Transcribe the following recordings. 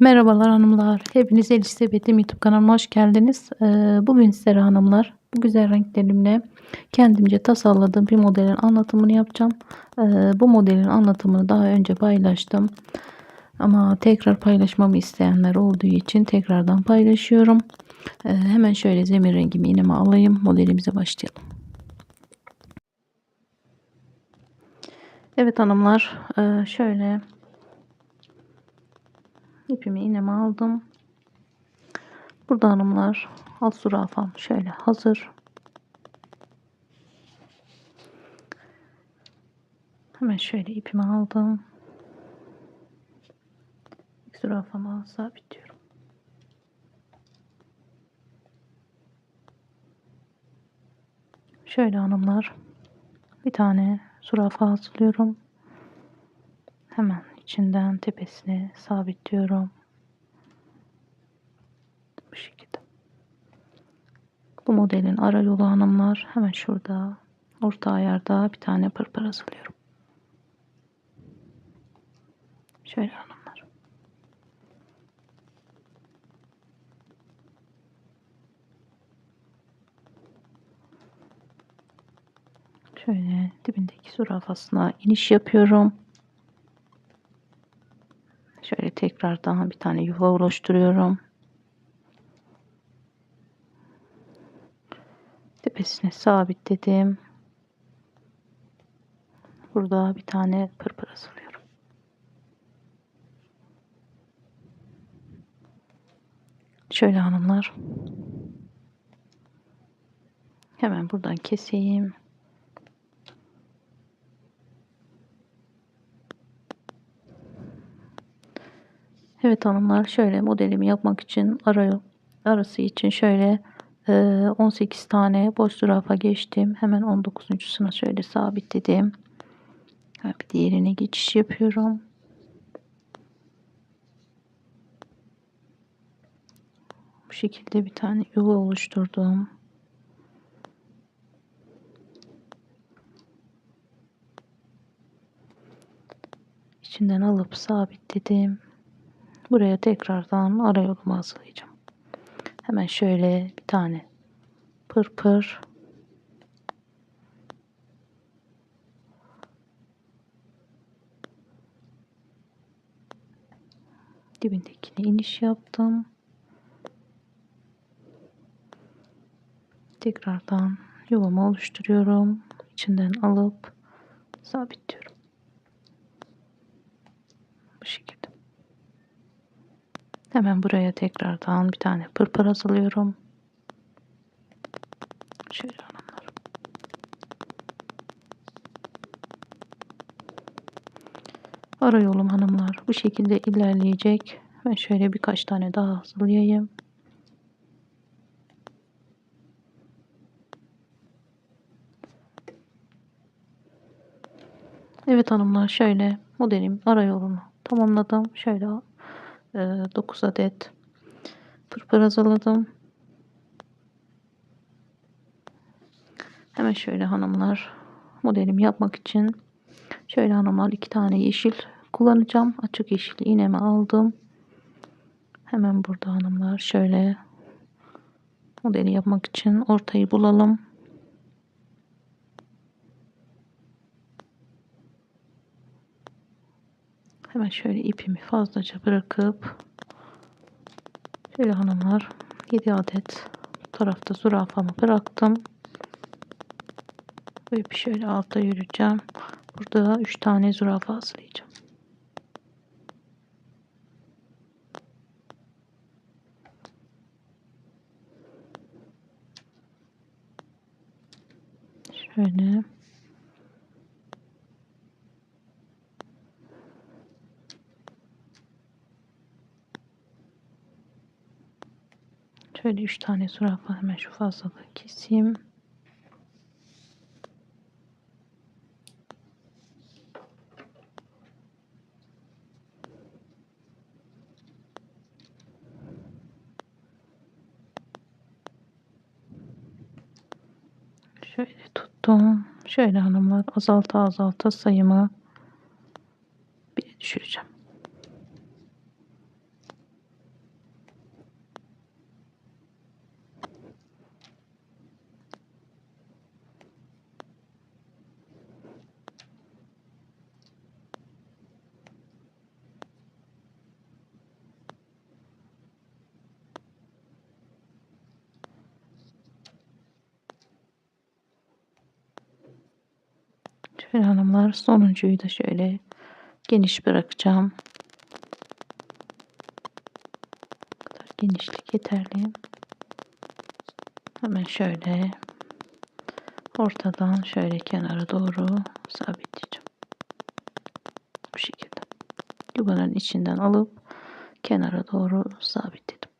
Merhabalar hanımlar. Hepiniz El Sepetim YouTube kanalıma hoş geldiniz. Ee, Bugün sizlere hanımlar bu güzel renklerimle kendimce tasarladığım bir modelin anlatımını yapacağım. Ee, Bu modelin anlatımını daha önce paylaştım. Ama tekrar paylaşmamı isteyenler olduğu için tekrardan paylaşıyorum. Ee, Hemen şöyle zemin rengimi iğneme alayım. Modelimize başlayalım. Evet hanımlar e, şöyle ipimi iğneme aldım. Burada hanımlar alt zürafam şöyle hazır. Hemen şöyle ipimi aldım. İlk zürafama sabitliyorum. Şöyle hanımlar bir tane zürafa hazırlıyorum. Hemen içinden tepesine sabitliyorum. Bu şekilde. Bu modelin ara yolu hanımlar hemen şurada orta ayarda bir tane pırpır hazırlıyorum. Şöyle hanımlar. Şöyle dibindeki zürafasına iniş yapıyorum. Şöyle tekrardan bir tane yuva oluşturuyorum. Tepesine sabitledim. Burada bir tane pırpır hazırlıyorum. Şöyle hanımlar. Hemen buradan keseyim. Evet hanımlar şöyle modelimi yapmak için ara, arası için şöyle 18 tane boş zürafa geçtim. Hemen 19.suna şöyle sabitledim. Bir diğerine geçiş yapıyorum. Bu şekilde bir tane yuva oluşturdum. İçinden alıp sabitledim. Buraya tekrardan ara yolumu hazırlayacağım. Hemen şöyle bir tane pırpır dibindekine iniş yaptım. Tekrardan yuvamı oluşturuyorum. İçinden alıp sabitliyorum. Bu şekilde. Hemen buraya tekrardan bir tane pırpır hazırlıyorum. Şöyle hanımlar. Ara yolum hanımlar bu şekilde ilerleyecek. Ben şöyle birkaç tane daha hazırlayayım. Evet hanımlar şöyle modelim ara yolunu tamamladım. Şöyle 9 adet pırpır hazırladım. Hemen şöyle hanımlar modelimi yapmak için şöyle hanımlar iki tane yeşil kullanacağım. Açık yeşil iğnemi aldım. Hemen burada hanımlar şöyle modeli yapmak için ortayı bulalım. Hemen şöyle ipimi fazlaca bırakıp şöyle hanımlar 7 adet tarafta zürafamı bıraktım. Bu ipi şöyle alta yürüyeceğim. Burada 3 tane zürafa hazırlayacağım. Şöyle Şöyle üç tane zürafa hemen şu fazlalığı keseyim. Şöyle tuttum. Şöyle hanımlar azalta azalta sayımı bir düşüreceğim. Şöyle hanımlar sonuncuyu da şöyle geniş bırakacağım. Bu kadar genişlik yeterli. Hemen şöyle ortadan şöyle kenara doğru sabitleyeceğim. Bu şekilde. Yuvanın içinden alıp kenara doğru sabitledim.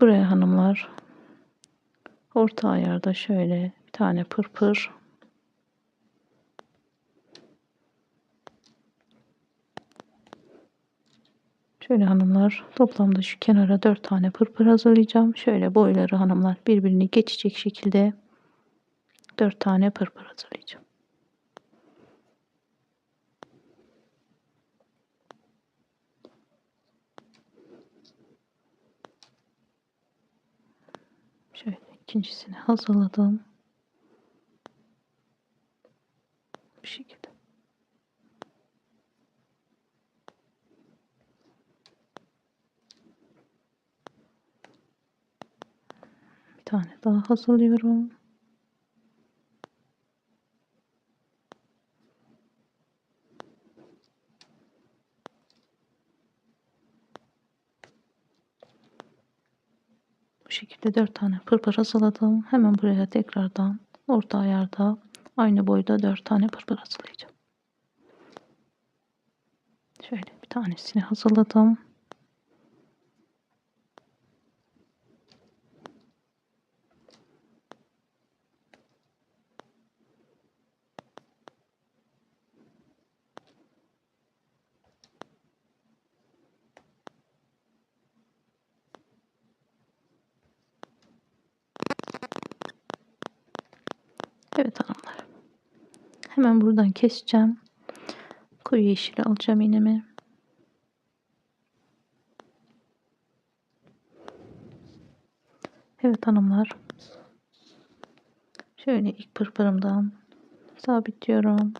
Buraya hanımlar orta ayarda şöyle tane pırpır Şöyle hanımlar toplamda şu kenara 4 tane pırpır hazırlayacağım. Şöyle boyları hanımlar birbirini geçecek şekilde 4 tane pırpır hazırlayacağım. Şöyle ikincisini hazırladım. Bu şekilde. Bir tane daha hazırlıyorum. Bu şekilde 4 tane pırpır hazırladım. Hemen buraya tekrardan orta ayarda aynı boyda 4 tane pırpır hazırlayacağım. Şöyle bir tanesini hazırladım. Evet hanımlar. Hemen buradan keseceğim. Koyu yeşili alacağım iğnemi. Evet hanımlar. Şöyle ilk pırpırımdan sabitliyorum.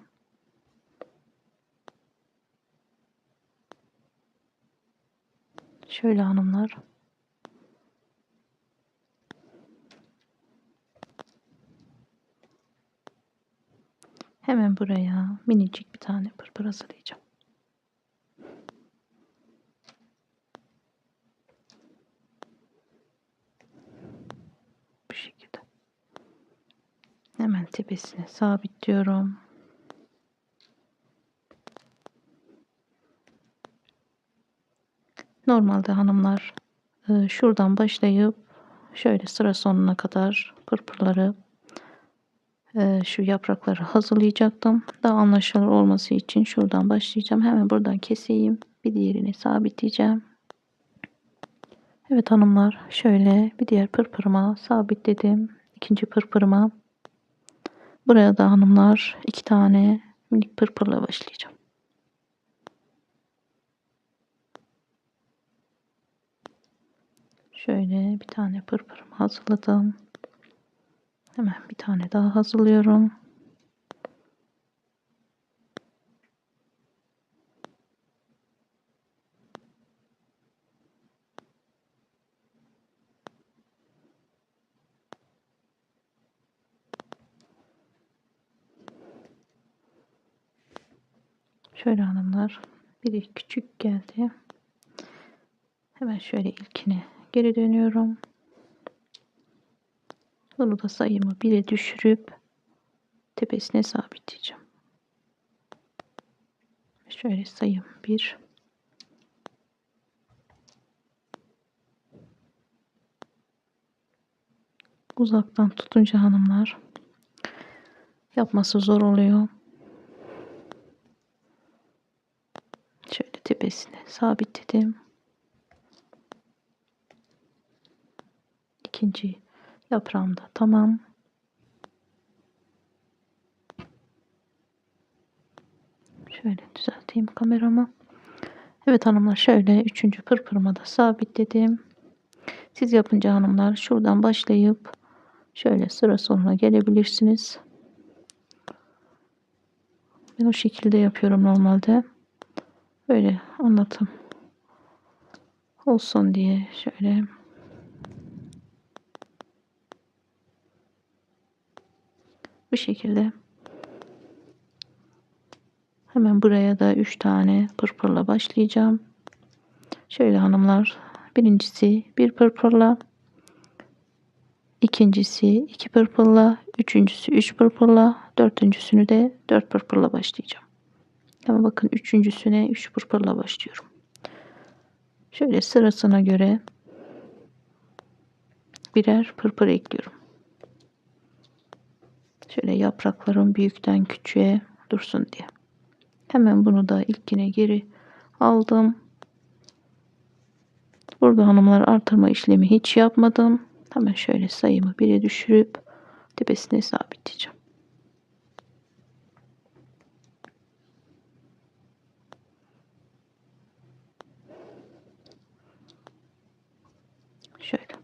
Şöyle hanımlar. Hemen buraya minicik bir tane pırpır hazırlayacağım. Bu şekilde. Hemen tepesine sabitliyorum. Normalde hanımlar e, şuradan başlayıp şöyle sıra sonuna kadar pırpırları e, şu yaprakları hazırlayacaktım. Daha anlaşılır olması için şuradan başlayacağım. Hemen buradan keseyim. Bir diğerini sabitleyeceğim. Evet hanımlar şöyle bir diğer pırpırıma sabitledim. İkinci pırpırıma. Buraya da hanımlar iki tane minik pırpırla başlayacağım. Şöyle bir tane pırpırımı hazırladım. Hemen bir tane daha hazırlıyorum. Şöyle hanımlar biri küçük geldi. Hemen şöyle ilkine geri dönüyorum. Bunu da sayımı 1'e düşürüp tepesine sabitleyeceğim. Şöyle sayım 1 uzaktan tutunca hanımlar yapması zor oluyor. Şöyle tepesine sabitledim. İkinci Yaprağım da tamam. Şöyle düzelteyim kameramı. Evet hanımlar şöyle üçüncü pırpırıma da sabitledim. Siz yapınca hanımlar şuradan başlayıp şöyle sıra sonuna gelebilirsiniz. Ben o şekilde yapıyorum normalde. Böyle anlatım olsun diye şöyle Bu şekilde hemen buraya da 3 tane pırpırla başlayacağım. Şöyle hanımlar birincisi bir pırpırla ikincisi iki pırpırla üçüncüsü üç pırpırla dördüncüsünü de dört pırpırla başlayacağım. Ama bakın üçüncüsüne üç pırpırla başlıyorum. Şöyle sırasına göre birer pırpır ekliyorum. Şöyle yapraklarım büyükten küçüğe dursun diye. Hemen bunu da ilkine geri aldım. Burada hanımlar artırma işlemi hiç yapmadım. Hemen şöyle sayımı 1'e düşürüp tepesine sabitleyeceğim. Şöyle.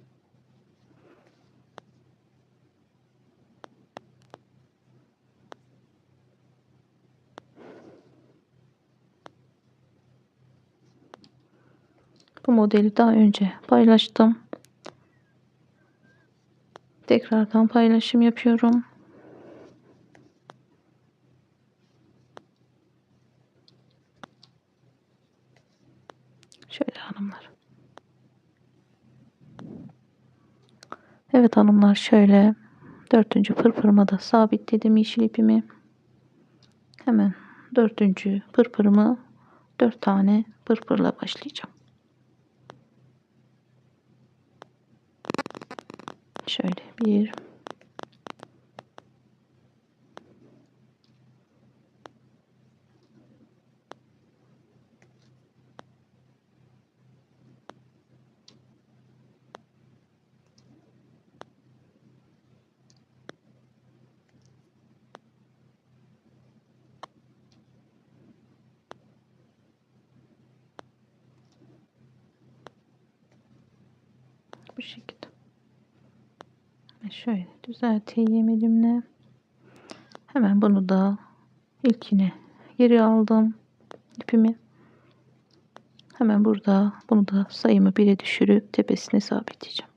Bu modeli daha önce paylaştım. Tekrardan paylaşım yapıyorum. Şöyle hanımlar. Evet hanımlar şöyle dördüncü pırpırıma da sabitledim yeşil ipimi. Hemen dördüncü pırpırımı dört tane pırpırla başlayacağım. Şöyle bir bu şekilde. Şöyle düzelteyim elimle. Hemen bunu da ilkine geri aldım ipimi. Hemen burada bunu da sayımı 1'e düşürüp tepesine sabitleyeceğim.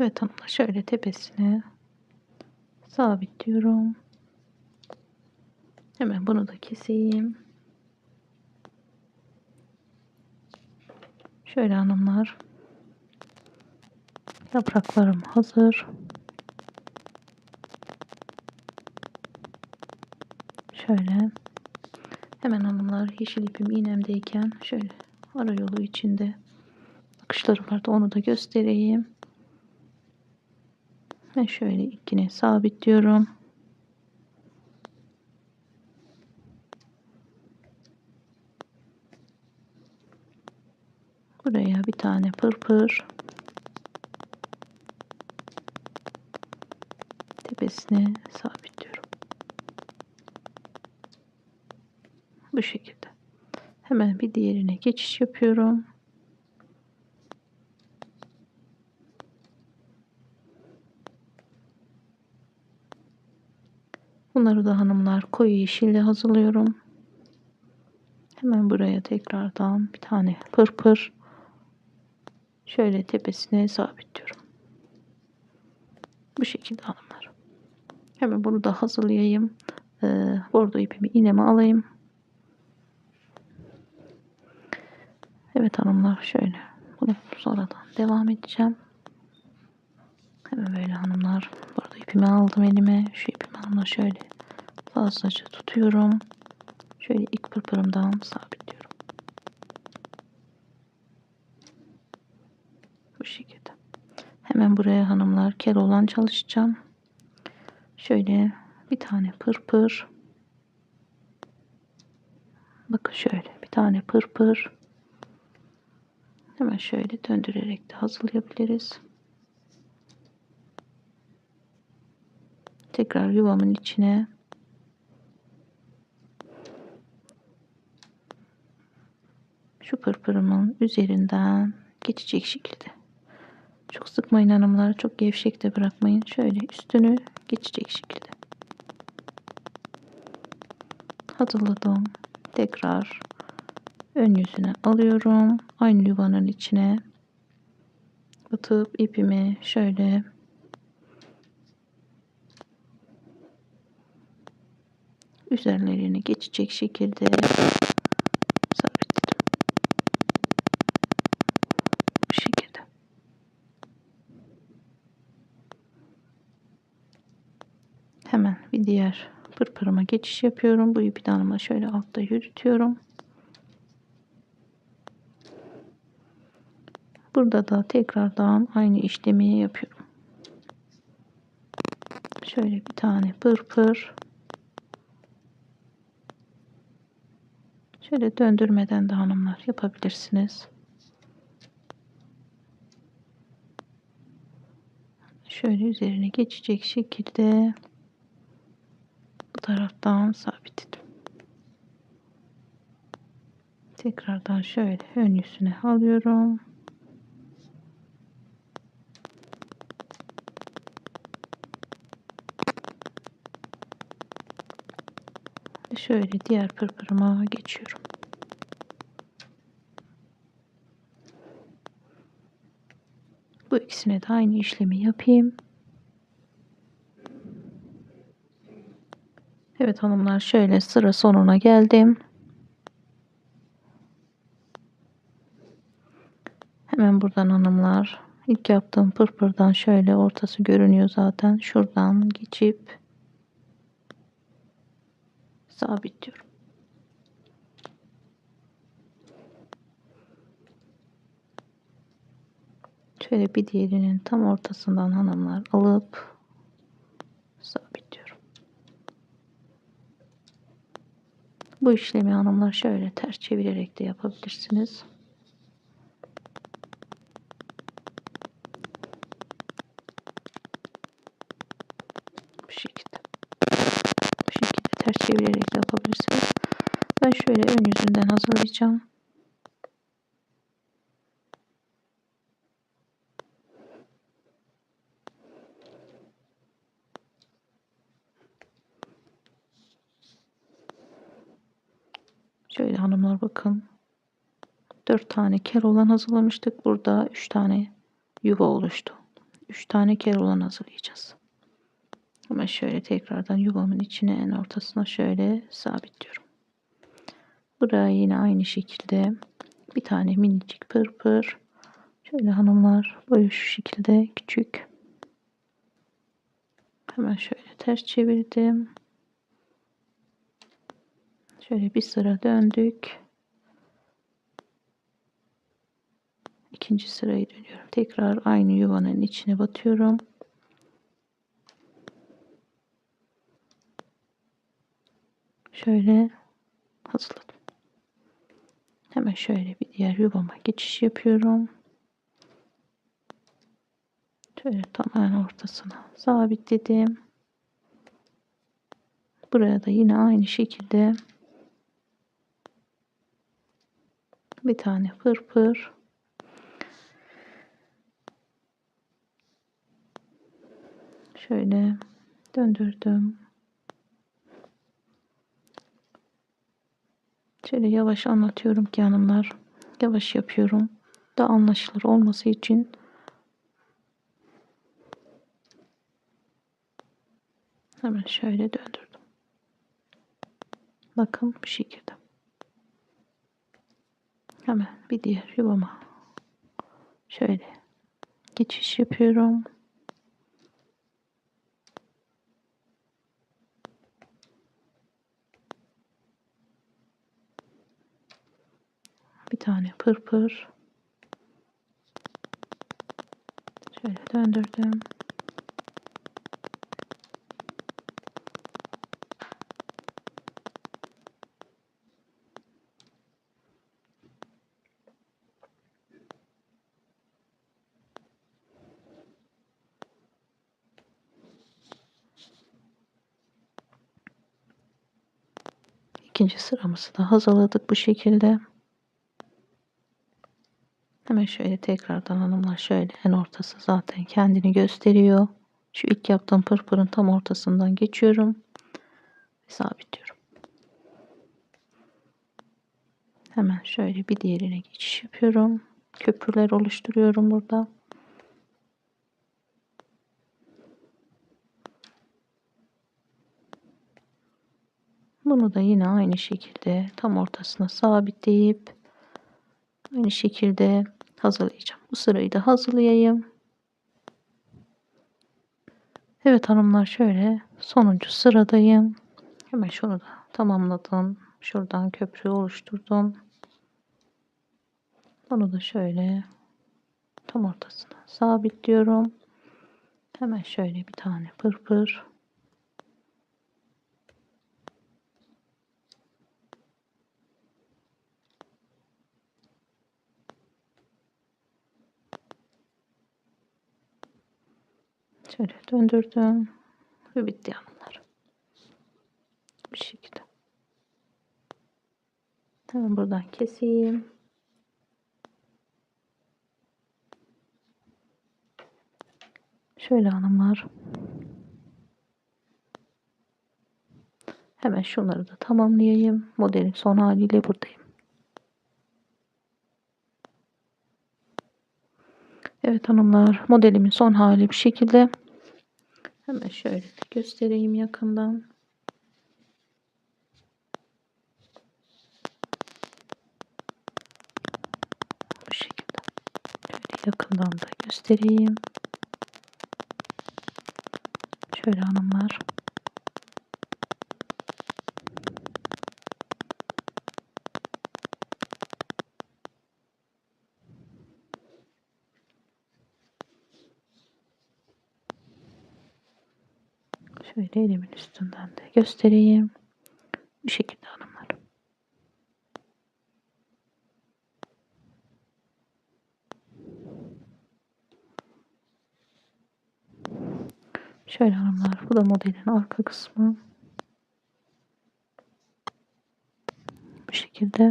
Evet hanımlar şöyle tepesine sabitliyorum. Hemen bunu da keseyim. Şöyle hanımlar. Yapraklarım hazır. Şöyle. Hemen hanımlar yeşil ipim iğnemdeyken şöyle ara yolu içinde akışlarım vardı onu da göstereyim. Ve şöyle ikine sabitliyorum. Buraya bir tane pırpır. Tepesine sabitliyorum. Bu şekilde. Hemen bir diğerine geçiş yapıyorum. Bunları da hanımlar koyu yeşille hazırlıyorum. Hemen buraya tekrardan bir tane pırpır şöyle tepesine sabitliyorum. Bu şekilde hanımlar. Hemen bunu da hazırlayayım. Ee, bordo ipimi iğneme alayım. Evet hanımlar şöyle. Bunu sonradan devam edeceğim. Hemen böyle hanımlar. Burada ipimi aldım elime. Şu ipimi hanımlar şöyle fazlaca tutuyorum. Şöyle ilk pırpırımdan sabitliyorum. Bu şekilde. Hemen buraya hanımlar kel olan çalışacağım. Şöyle bir tane pırpır. Bakın şöyle bir tane pırpır. Hemen şöyle döndürerek de hazırlayabiliriz. Tekrar yuvamın içine şu pırpırımın üzerinden geçecek şekilde. Çok sıkmayın hanımlar. Çok gevşek de bırakmayın. Şöyle üstünü geçecek şekilde. Hazırladım. Tekrar ön yüzüne alıyorum. Aynı yuvanın içine batıp ipimi şöyle üzerlerini geçecek şekilde sabitledim. Bu şekilde. Hemen bir diğer pırpırıma geçiş yapıyorum. Bu ipi şöyle altta yürütüyorum. Burada da tekrardan aynı işlemi yapıyorum. Şöyle bir tane pırpır. Şöyle döndürmeden de hanımlar yapabilirsiniz. Şöyle üzerine geçecek şekilde taraftan sabitledim. Tekrardan şöyle ön yüzüne alıyorum. şöyle diğer pırpırıma geçiyorum. Bu ikisine de aynı işlemi yapayım. Evet hanımlar şöyle sıra sonuna geldim. Hemen buradan hanımlar ilk yaptığım pırpırdan şöyle ortası görünüyor zaten. Şuradan geçip sabitliyorum. Şöyle bir diğerinin tam ortasından hanımlar alıp sabitliyorum. Bu işlemi hanımlar şöyle ters çevirerek de yapabilirsiniz. Bu şekilde. Bu şekilde ters çevirerek yapabilirsiniz. Ben şöyle ön yüzünden hazırlayacağım. Şöyle hanımlar bakın. 4 tane ker olan hazırlamıştık. Burada 3 tane yuva oluştu. 3 tane ker olan hazırlayacağız. Ama şöyle tekrardan yuvamın içine en ortasına şöyle sabitliyorum. Buraya yine aynı şekilde bir tane minicik pırpır. Şöyle hanımlar boyu şu şekilde küçük. Hemen şöyle ters çevirdim. Şöyle bir sıra döndük. İkinci sırayı dönüyorum. Tekrar aynı yuvanın içine batıyorum. Şöyle hazırladım. Hemen şöyle bir diğer yuvama geçiş yapıyorum. Şöyle tamamen ortasına sabitledim. Buraya da yine aynı şekilde bir tane pırpır şöyle döndürdüm. Şöyle yavaş anlatıyorum ki hanımlar. Yavaş yapıyorum. Da anlaşılır olması için. Hemen şöyle döndürdüm. Bakın bu şekilde. Hemen bir diğer yuvama şöyle geçiş yapıyorum. tane pırpır. Şöyle döndürdüm. ikinci sıramızı da hazırladık bu şekilde. Hemen şöyle tekrardan hanımlar şöyle en ortası zaten kendini gösteriyor. Şu ilk yaptığım pırpırın tam ortasından geçiyorum. Ve sabitliyorum. Hemen şöyle bir diğerine geçiş yapıyorum. Köprüler oluşturuyorum burada. Bunu da yine aynı şekilde tam ortasına sabitleyip aynı şekilde hazırlayacağım. Bu sırayı da hazırlayayım. Evet hanımlar şöyle sonuncu sıradayım. Hemen şunu da tamamladım. Şuradan köprü oluşturdum. Bunu da şöyle tam ortasına sabitliyorum. Hemen şöyle bir tane pırpır. Şöyle döndürdüm ve bitti hanımlar. Bu şekilde. Hemen buradan keseyim. Şöyle hanımlar. Hemen şunları da tamamlayayım. Modelin son haliyle buradayım. Evet hanımlar modelimin son hali bir şekilde. Hemen şöyle göstereyim yakından. Bu şekilde. Şöyle yakından da göstereyim. Şöyle hanımlar. Şöyle elimin üstünden de göstereyim. Bu şekilde hanımlar. Şöyle hanımlar. Bu da modelin arka kısmı. Bu şekilde.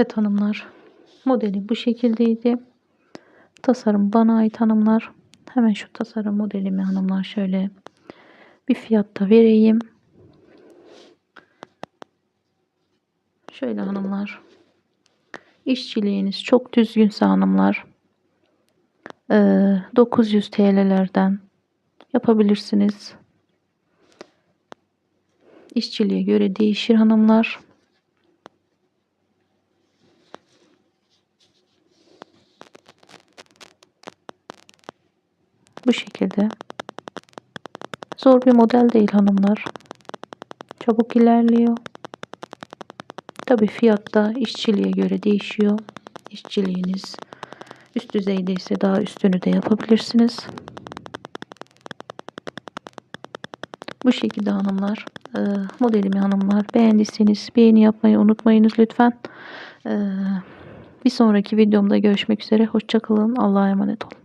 Evet hanımlar. Modeli bu şekildeydi. Tasarım bana ait hanımlar. Hemen şu tasarım modelimi hanımlar şöyle bir fiyatta vereyim. Şöyle hanımlar. İşçiliğiniz çok düzgünse hanımlar 900 TL'lerden yapabilirsiniz. İşçiliğe göre değişir hanımlar. Bu şekilde. Zor bir model değil hanımlar. Çabuk ilerliyor. Tabi fiyatta işçiliğe göre değişiyor. İşçiliğiniz üst düzeyde ise daha üstünü de yapabilirsiniz. Bu şekilde hanımlar. E, modelimi hanımlar beğendiyseniz beğeni yapmayı unutmayınız lütfen. E, bir sonraki videomda görüşmek üzere. Hoşçakalın. Allah'a emanet olun.